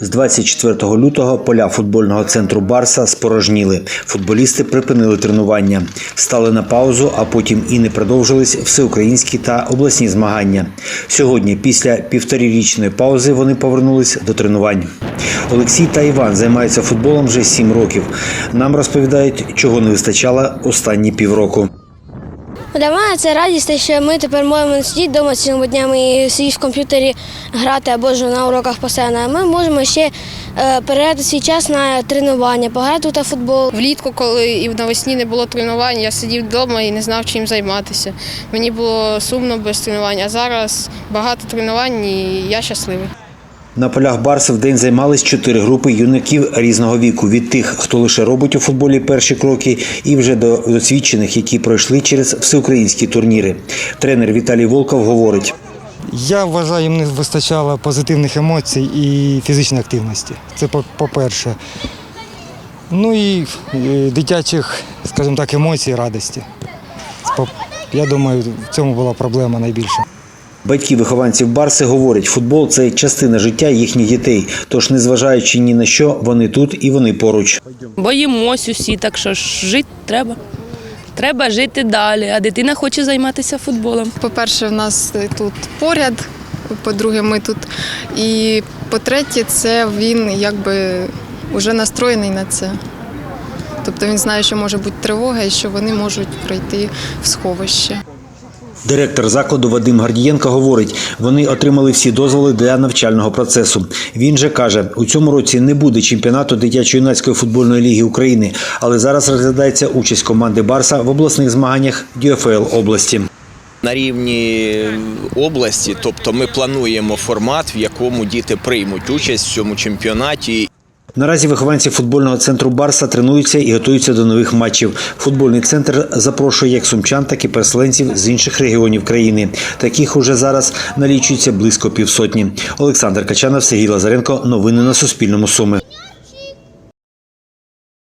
З 24 лютого поля футбольного центру Барса спорожніли. Футболісти припинили тренування, стали на паузу, а потім і не продовжились всеукраїнські та обласні змагання. Сьогодні, після півторірічної паузи, вони повернулись до тренувань. Олексій та Іван займаються футболом вже сім років. Нам розповідають, чого не вистачало останні півроку. Для мене це радість, що ми тепер можемо не сидіти вдома цілими днями і сидіти в комп'ютері грати або ж на уроках постійно. Ми можемо ще е, передати свій час на тренування, пограти тут футбол. Влітку, коли і навесні не було тренувань, я сидів вдома і не знав, чим займатися. Мені було сумно без тренувань, а зараз багато тренувань і я щасливий. На полях Барси в день займались чотири групи юнаків різного віку від тих, хто лише робить у футболі перші кроки, і вже до досвідчених, які пройшли через всеукраїнські турніри. Тренер Віталій Волков говорить. Я вважаю, їм не вистачало позитивних емоцій і фізичної активності. Це по- по-перше. Ну і е, дитячих, скажімо так, емоцій, радості. Я думаю, в цьому була проблема найбільша. Батьки вихованців Барси говорять, футбол це частина життя їхніх дітей. Тож, незважаючи ні на що, вони тут і вони поруч. Боїмось усі, так що ж жити треба. Треба жити далі, а дитина хоче займатися футболом. По-перше, в нас тут поряд, по-друге, ми тут. І по-третє, це він якби вже настроєний на це. Тобто він знає, що може бути тривога і що вони можуть прийти в сховище. Директор закладу Вадим Гардієнко говорить, вони отримали всі дозволи для навчального процесу. Він же каже, у цьому році не буде чемпіонату дитячо-юнацької футбольної ліги України, але зараз розглядається участь команди Барса в обласних змаганнях ДЮФЛ області. на рівні області, тобто ми плануємо формат, в якому діти приймуть участь в цьому чемпіонаті. Наразі вихованці футбольного центру Барса тренуються і готуються до нових матчів. Футбольний центр запрошує як сумчан, так і переселенців з інших регіонів країни. Таких уже зараз налічується близько півсотні. Олександр Качанов, Сергій Лазаренко. Новини на Суспільному. Суми.